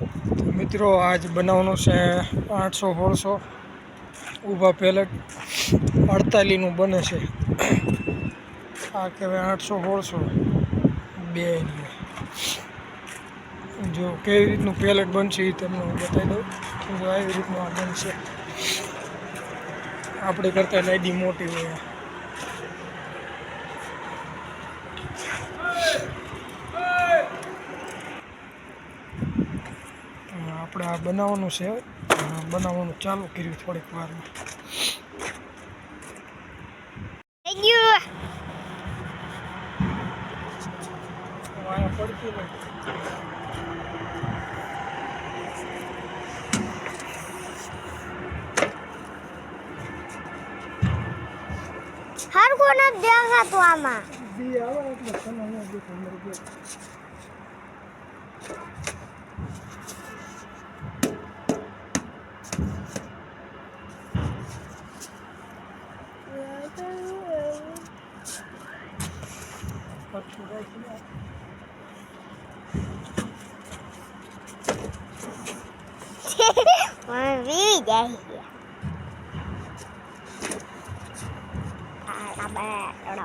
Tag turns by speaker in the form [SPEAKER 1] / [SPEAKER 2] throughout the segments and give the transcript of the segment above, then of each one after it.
[SPEAKER 1] મિત્રો, આજ બનાવવાનું છે આઠસો, સોળસો. ઊભા પેલેટ અડતાલીનું બને છે. આ કહેવાય આઠસો, સોળસો. બે જો કેવી રીતનું પેલેટ બનશે એ તમને હું બતાવી દઉં. જો આવી રીતનું આ બનશે. આપણે કરતાં લાદી મોટી હોય. આપણે આ બનાવવાનું છે. બનાવવાનું ચાલુ કર્યું થોડીક વારમાં. પડતી નહીં
[SPEAKER 2] હરખું નથી દેખાતું આમાં.
[SPEAKER 1] બી આવે એટલે તમે અહીંયા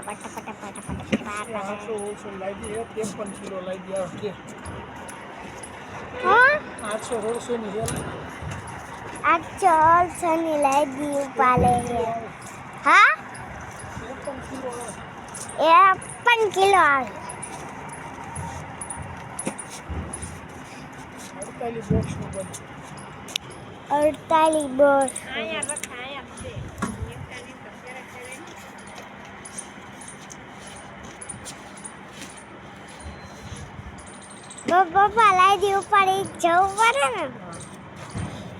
[SPEAKER 2] પટ પટ પટ
[SPEAKER 1] આઠસો
[SPEAKER 2] પટ
[SPEAKER 1] ઓળસો
[SPEAKER 2] ઉપાલે છે. હા? એ પણ કિલો આવે.
[SPEAKER 1] અડતાલીસ બોક્સનું બનશે
[SPEAKER 2] અડતાલીસ બસ પપ્પા લાદી ઉપાડી જવું પડે ને?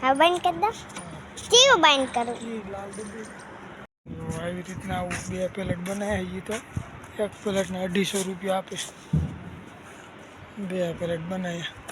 [SPEAKER 2] હા બંધ કરી દો. કેવું બંધ કરું?
[SPEAKER 1] આવી રીતના આવું બે પેલેટ બનાવ્યા એ તો. એક પેલેટના અઢીસો રૂપિયા આપીશ બે પેલેટ બનાવ્યા.